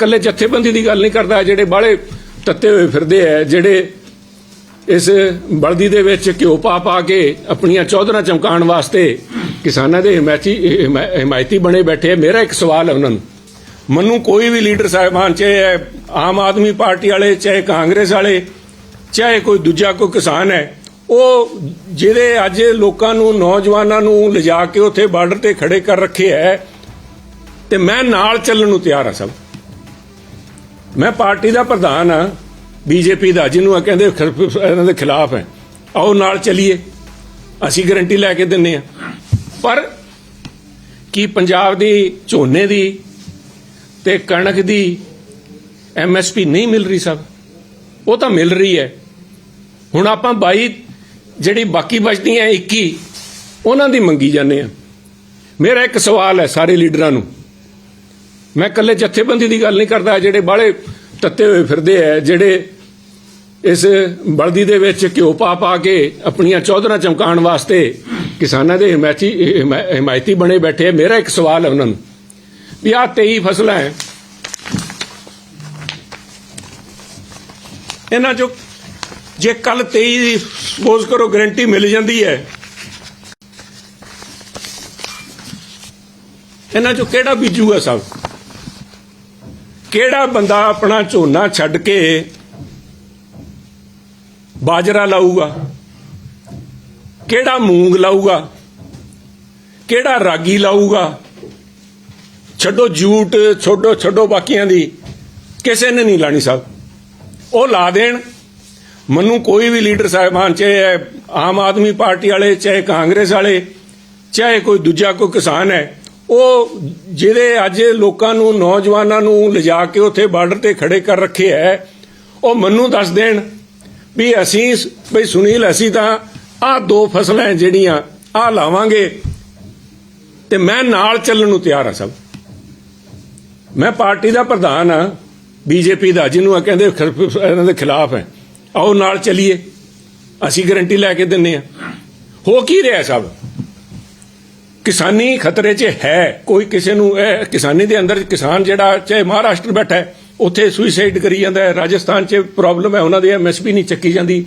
ਇਕੱਲੇ ਜਥੇਬੰਦੀ ਦੀ ਗੱਲ ਨਹੀਂ ਕਰਦਾ, ਜਿਹੜੇ ਬਾਹਲੇ ਤੱਤੇ ਹੋਏ ਫਿਰਦੇ ਆ, ਜਿਹੜੇ ਇਸ ਬਲਦੀ ਦੇ ਵਿੱਚ ਘਿਓ ਪਾ ਪਾ ਕੇ ਆਪਣੀਆਂ ਚੌਧਰਾਂ ਚਮਕਾਉਣ ਵਾਸਤੇ ਕਿਸਾਨਾਂ ਦੇ ਹਮਾਇਤੀ, ਹਮਾ- ਹਮਾਇਤੀ ਬਣੇ ਬੈਠੇ ਆ। ਮੇਰਾ ਇੱਕ ਸਵਾਲ ਹੈ ਉਹਨਾਂ ਨੂੰ। ਮੈਨੂੰ ਕੋਈ ਵੀ ਲੀਡਰ ਸਾਹਿਬਾਨ, ਚਾਹੇ ਆਮ ਆਦਮੀ ਪਾਰਟੀ ਵਾਲੇ, ਚਾਹੇ ਕਾਂਗਰਸ ਵਾਲੇ, ਚਾਹੇ ਕੋਈ ਦੂਜਾ ਕੋਈ ਕਿਸਾਨ ਹੈ, ਉਹ ਜਿਹੜੇ ਅੱਜ ਲੋਕਾਂ ਨੂੰ, ਨੌਜਵਾਨਾਂ ਨੂੰ ਲਿਜਾ ਕੇ ਉੱਥੇ ਬਾਰਡਰ ਤੇ ਖੜੇ ਕਰ ਰੱਖੇ ਹੈ, ਤੇ ਮੈਂ ਨਾਲ ਚੱਲਣ ਨੂੰ ਤਿਆਰ ਹਾਂ ਸਭ। ਮੈਂ ਪਾਰਟੀ ਦਾ ਪ੍ਰਧਾਨ ਆ, ਬੀਜੇਪੀ ਦਾ, ਜਿਹਨੂੰ ਆ ਕਹਿੰਦੇ ਇਹਨਾਂ ਦੇ ਖਿਲਾਫ ਹੈ। ਆਓ ਨਾਲ ਚੱਲੀਏ। ਅਸੀਂ ਗਾਰੰਟੀ ਲੈ ਕੇ ਦਿੰਨੇ ਆ। ਪਰ ਕੀ ਪੰਜਾਬ ਦੀ ਝੋਨੇ ਦੀ ਤੇ ਕਣਕ ਦੀ ਐਮਐਸਪੀ ਨਹੀਂ ਮਿਲ ਰਹੀ ਸਭ? ਉਹ ਤਾਂ ਮਿਲ ਰਹੀ ਹੈ। ਹੁਣ ਆਪਾਂ 22 ਜਿਹੜੀ ਬਾਕੀ ਬਚਦੀਆਂ 21 ਉਹਨਾਂ ਦੀ ਮੰਗੀ ਜਾਂਦੇ ਆ। ਮੇਰਾ ਇੱਕ ਸਵਾਲ ਹੈ ਸਾਰੇ ਲੀਡਰਾਂ ਨੂੰ। ਮੈਂ ਇਕੱਲੇ ਜਥੇਬੰਦੀ ਦੀ ਗੱਲ ਨਹੀਂ ਕਰਦਾ, ਜਿਹੜੇ ਬਾਹਲੇ ਤੱਤੇ ਹੋਏ ਫਿਰਦੇ ਆ, ਜਿਹੜੇ ਇਸ ਬਲਦੀ ਦੇ ਵਿੱਚ ਘਿਓ ਪਾ ਪਾ ਕੇ ਆਪਣੀਆਂ ਚੌਧਰਾਂ ਚਮਕਾਉਣ ਵਾਸਤੇ ਕਿਸਾਨਾਂ ਦੇ ਹਮਾਇਤੀ ਹਮਾ- ਹਮਾਇਤੀ ਬਣੇ ਬੈਠੇ ਆ, ਮੇਰਾ ਇੱਕ ਸਵਾਲ ਹੈ ਉਹਨਾਂ ਨੂੰ ਵੀ ਆਹ 23 ਫਸਲਾਂ ਹੈ। ਇਹਨਾਂ ਚੋਂ ਜੇ ਕੱਲ 23 ਦੀ ਸਪੋਜ਼ ਕਰੋ ਗਾਰੰਟੀ ਮਿਲ ਜਾਂਦੀ ਹੈ। ਇਹਨਾਂ ਚੋਂ ਕਿਹੜਾ ਬੀਜੂਗਾ ਸਭ? ਕਿਹੜਾ ਬੰਦਾ ਆਪਣਾ ਝੋਨਾ ਛੱਡ ਕੇ ਬਾਜਰਾ ਲਾਊਗਾ? ਕਿਹੜਾ ਮੂੰਗ ਲਾਊਗਾ? ਕਿਹੜਾ ਰਾਗੀ ਲਾਊਗਾ? ਛੱਡੋ ਜੂਟ, ਛੱਡੋ ਛੱਡੋ ਬਾਕੀਆਂ ਦੀ। ਕਿਸੇ ਨੇ ਨਹੀਂ ਲਾਣੀ ਸਭ। ਉਹ ਲਾ ਦੇਣ। ਮੈਨੂੰ ਕੋਈ ਵੀ ਲੀਡਰ ਸਾਹਿਬਾਨ, ਚਾਹੇ ਆਮ ਆਦਮੀ ਪਾਰਟੀ ਵਾਲੇ, ਚਾਹੇ ਕਾਂਗਰਸ ਵਾਲੇ, ਚਾਹੇ ਕੋਈ ਦੂਜਾ ਕੋਈ ਕਿਸਾਨ ਹੈ ਉਹ ਜਿਹੜੇ ਅੱਜ ਲੋਕਾਂ ਨੂੰ, ਨੌਜਵਾਨਾਂ ਨੂੰ ਲਿਜਾ ਕੇ ਉੱਥੇ ਬਾਰਡਰ ਤੇ ਖੜੇ ਕਰ ਰੱਖੇ ਹੈ ਉਹ ਮੈਨੂੰ ਦੱਸ ਦੇਣ ਵੀ ਅਸੀਂ ਬਈ ਸੁਨੀਲ, ਅਸੀਂ ਤਾਂ ਆਹ ਦੋ ਫਸਲਾਂ ਜਿਹੜੀਆਂ, ਆਹ ਲਾਵਾਂਗੇ ਤੇ ਮੈਂ ਨਾਲ ਚੱਲਣ ਨੂੰ ਤਿਆਰ ਹਾਂ ਸਭ। ਮੈਂ ਪਾਰਟੀ ਦਾ ਪ੍ਰਧਾਨ ਆ, ਬੀਜੇਪੀ ਦਾ, ਜਿਹਨੂੰ ਆ ਕਹਿੰਦੇ ਇਹਨਾਂ ਦੇ ਖਿਲਾਫ ਹੈ ਆਓ ਨਾਲ ਚੱਲੀਏ, ਅਸੀਂ ਗਰੰਟੀ ਲੈ ਕੇ ਦਿੰਨੇ ਆ। ਹੋ ਕੀ ਰਿਹਾ ਸਭ? ਕਿਸਾਨੀ ਖਤਰੇ 'ਚ ਹੈ। ਕੋਈ ਕਿਸੇ ਨੂੰ, ਇਹ ਕਿਸਾਨੀ ਦੇ ਅੰਦਰ ਕਿਸਾਨ ਜਿਹੜਾ, ਚਾਹੇ ਮਹਾਰਾਸ਼ਟਰ ਬੈਠਾ ਹੈ, ਉੱਥੇ ਸੁਸਾਈਡ ਕਰੀ ਜਾਂਦਾ ਹੈ, ਰਾਜਸਥਾਨ 'ਚ ਪ੍ਰੋਬਲਮ ਹੈ, ਉਹਨਾਂ ਦੀ ਐਮਐਸਪੀ ਨਹੀਂ ਚੱਕੀ ਜਾਂਦੀ।